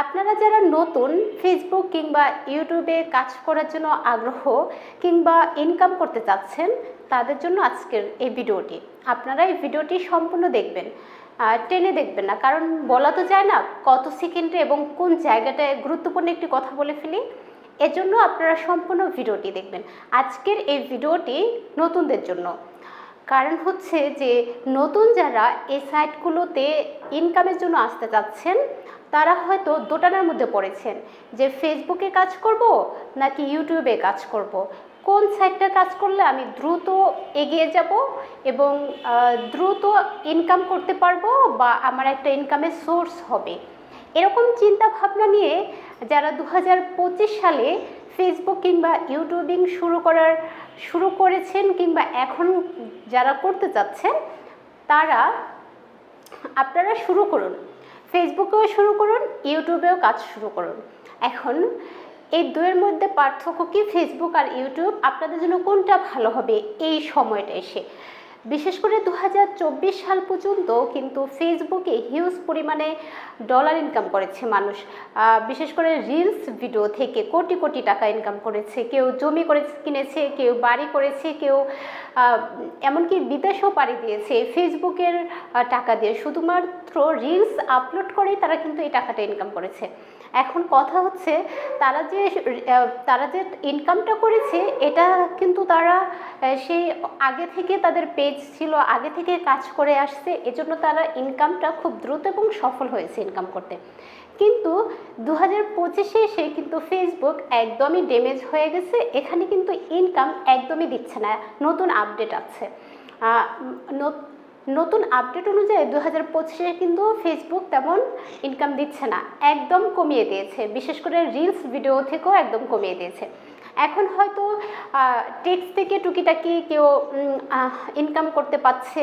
আপনারা যারা নতুন ফেসবুক কিংবা ইউটিউবে কাজ করার জন্য আগ্রহ কিংবা ইনকাম করতে চাচ্ছেন, তাদের জন্য আজকের এই ভিডিওটি। আপনারা এই ভিডিওটি সম্পূর্ণ দেখবেন টেনে দেখবেন না, কারণ বলা তো যায় না কত সেকেন্ডে এবং কোন জায়গাটায় গুরুত্বপূর্ণ একটি কথা বলে ফেলি। এজন্য আপনারা সম্পূর্ণ ভিডিওটি দেখবেন। আজকের এই ভিডিওটি নতুনদের জন্য। কারণ হচ্ছে যে নতুন যারা এই সাইটগুলোতে ইনকামের জন্য আসতে চাচ্ছেন, তারা হয়তো দোটানার মধ্যে পড়েছেন যে ফেসবুকে কাজ করব নাকি ইউটিউবে কাজ করব। কোন সাইটটা কাজ করলে আমি দ্রুত এগিয়ে যাব এবং দ্রুত ইনকাম করতে পারব বা আমার একটা ইনকামের সোর্স হবে এরকম চিন্তা ভাবনা নিয়ে যারা দু হাজার পঁচিশ সালে ফেসবুক কিংবা ইউটিউবিং শুরু করার শুরু করেছেন কিংবা এখন যারা করতে চাচ্ছেন, তারা আপনারা শুরু করুন। ফেসবুকেও শুরু করুন ইউটিউবেও কাজ শুরু করুন। এখন এই দুয়ের মধ্যে পার্থক্য কি? ফেসবুক আর ইউটিউব আপনাদের জন্য কোনটা ভালো হবে? এই সময়টা এসে। বিশেষ করে দু হাজার চব্বিশ সাল পর্যন্ত কিন্তু ফেসবুকে হিউজ পরিমাণে ডলার ইনকাম করেছে মানুষ। বিশেষ করে রিলস ভিডিও থেকে কোটি কোটি টাকা ইনকাম করেছে। কেউ জমি করে কিনেছে, কেউ বাড়ি করেছে, কেউ এমনকি বিদেশেও পাড়ি দিয়েছে ফেসবুকের টাকা দিয়ে। শুধুমাত্র রিলস আপলোড করেই তারা কিন্তু এই টাকাটা ইনকাম করেছে। এখন কথা হচ্ছে তারা যে তারা যে ইনকামটা করেছে, এটা কিন্তু তারা সেই আগে থেকে তাদের পেজ ছিল, আগে থেকে কাজ করে আসছে, এজন্য তারা ইনকামটা খুব দ্রুত এবং সফল হয়েছে ইনকাম করতে। কিন্তু দু হাজার পঁচিশে এসে কিন্তু ফেসবুক একদমই ড্যামেজ হয়ে গেছে, এখানে কিন্তু ইনকাম একদমই দিচ্ছে না, নতুন আপডেট আছে। নতুন আপডেট অনুযায়ী দু হাজার পঁচিশে কিন্তু ফেসবুক তেমন ইনকাম দিচ্ছে না, একদম কমিয়ে দিয়েছে। বিশেষ করে রিলস ভিডিও থেকেও একদম কমিয়ে দিয়েছে। এখন হয়তো টেক্সট থেকে টুকিটাকি কেউ ইনকাম করতে পারছে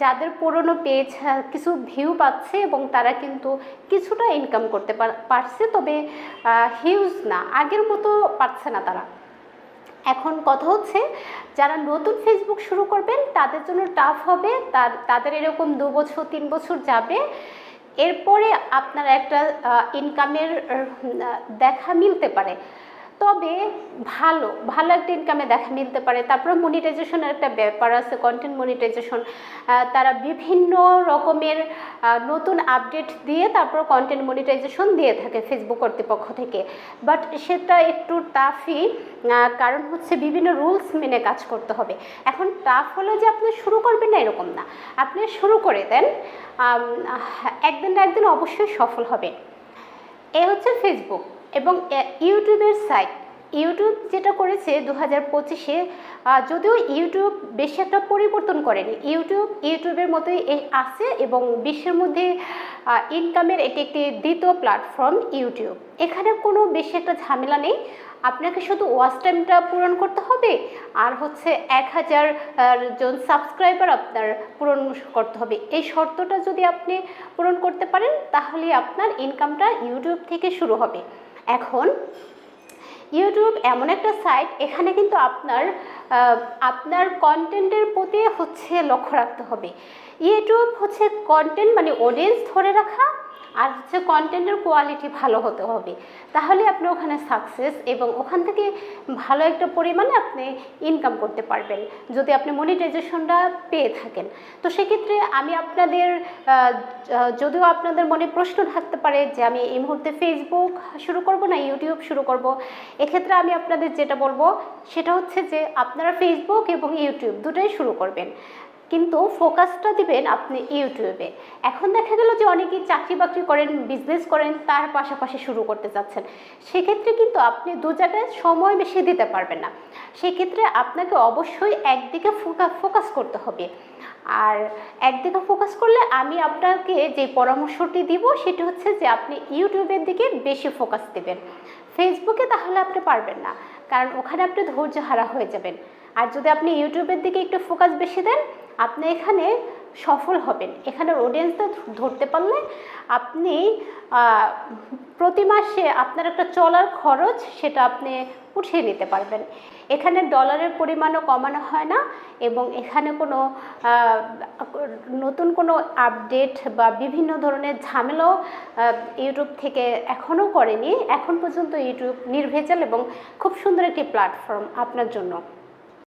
যাদের পুরনো পেজ কিছু ভিউ পাচ্ছে এবং তারা কিন্তু কিছুটা ইনকাম করতে পারছে, তবে হিউজ না, আগের মতো পারছে না তারা। এখন কথা হচ্ছে, যারা নতুন ফেসবুক শুরু করবেন, তাদের জন্য টাফ হবে, তার, তাদের এরকম দু বছর, তিন বছর যাবে। এরপরে আপনার একটা ইনকামের দেখা মিলতে পারে। তবে ভালো ভালো একটা ইনকামে দেখা মিলতে পারে। তারপরে মনিটাইজেশনের একটা ব্যাপার আছে কন্টেন্ট মনিটাইজেশন তারা বিভিন্ন রকমের নতুন আপডেট দিয়ে তারপর কন্টেন্ট মনিটাইজেশন দিয়ে থাকে ফেসবুক কর্তৃপক্ষ থেকে। বাট সেটা একটু টাফই কারণ হচ্ছে বিভিন্ন রুলস মেনে কাজ করতে হবে। এখন টাফ হলে যে আপনি শুরু করবেন না এরকম না। আপনি শুরু করে দেন একদিন না একদিন অবশ্যই সফল হবে এ হচ্ছে ফেসবুক এবং ইউটিউবের সাইট। ইউটিউব যেটা করেছে দু হাজার পঁচিশে যদিও ইউটিউব বেশি একটা পরিবর্তন করেনি। ইউটিউব, ইউটিউবের মতোই আছে এবং বিশ্বের মধ্যে ইনকামের এটি একটি দ্বিতীয় প্ল্যাটফর্ম ইউটিউব। এখানে কোনো বেশি একটা ঝামেলা নেই। আপনাকে শুধু ওয়াচ টাইমটা পূরণ করতে হবে। আর হচ্ছে এক হাজার জন সাবস্ক্রাইবার আপনার পূরণ করতে হবে। এই শর্তটা যদি আপনি পূরণ করতে পারেন, তাহলে আপনার ইনকামটা ইউটিউব থেকে শুরু হবে। এখন ইউটিউব এমন একটা সাইট এখানে কিন্তু আপনার আপনার কন্টেন্টের প্রতি হচ্ছে লক্ষ্য রাখতে হবে। ইউটিউব হচ্ছে কন্টেন্ট মানে অডিয়েন্স ধরে রাখা আর হচ্ছে কন্টেন্টের কোয়ালিটি ভালো হতে হবে। তাহলে আপনি ওখানে সাকসেস এবং ওখান থেকে ভালো একটা পরিমাণে আপনি ইনকাম করতে পারবেন, যদি আপনি মনিটাইজেশনটা পেয়ে থাকেন। তো সেক্ষেত্রে আমি আপনাদের যদিও আপনাদের মনে প্রশ্ন থাকতে পারে যে আমি এই মুহূর্তে ফেসবুক শুরু করব না ইউটিউব শুরু করব, এক্ষেত্রে আমি আপনাদের যেটা বলব সেটা হচ্ছে যে আপনারা ফেসবুক এবং ইউটিউব দুটোই শুরু করবেন। কিন্তু ফোকাসটা দিবেন আপনি ইউটিউবে। এখন দেখা গেল যে অনেকেই চাকরি বাকরি করেন বিজনেস করেন, তার পাশাপাশি শুরু করতে চাচ্ছেন। সেক্ষেত্রে কিন্তু আপনি দু জায়গায় সময় বেশি দিতে পারবেন না। সেক্ষেত্রে আপনাকে অবশ্যই একদিকে ফোকা ফোকাস করতে হবে। আর একদিকে ফোকাস করলে আমি আপনাকে যে পরামর্শটি দিব, সেটি হচ্ছে যে আপনি ইউটিউবের দিকে বেশি ফোকাস দেবেন। ফেসবুকে তাহলে আপনি পারবেন না। কারণ ওখানে আপনি ধৈর্য হারা হয়ে যাবেন। আর যদি আপনি ইউটিউবের দিকে একটু ফোকাস বেশি দেন, আপনি এখানে সফল হবেন। এখানের অডিয়েন্সটা ধরতে পারলে আপনি প্রতি মাসে আপনার একটা চলার খরচ সেটা আপনি উঠিয়ে নিতে পারবেন। এখানে ডলারের পরিমাণও কমানো হয় না এবং এখানে কোনো নতুন কোনো আপডেট বা বিভিন্ন ধরনের ঝামেলাও ইউটিউব থেকে এখনও করেনি। এখন পর্যন্ত ইউটিউব নির্ভেজাল এবং খুব সুন্দর একটি প্ল্যাটফর্ম আপনার জন্য।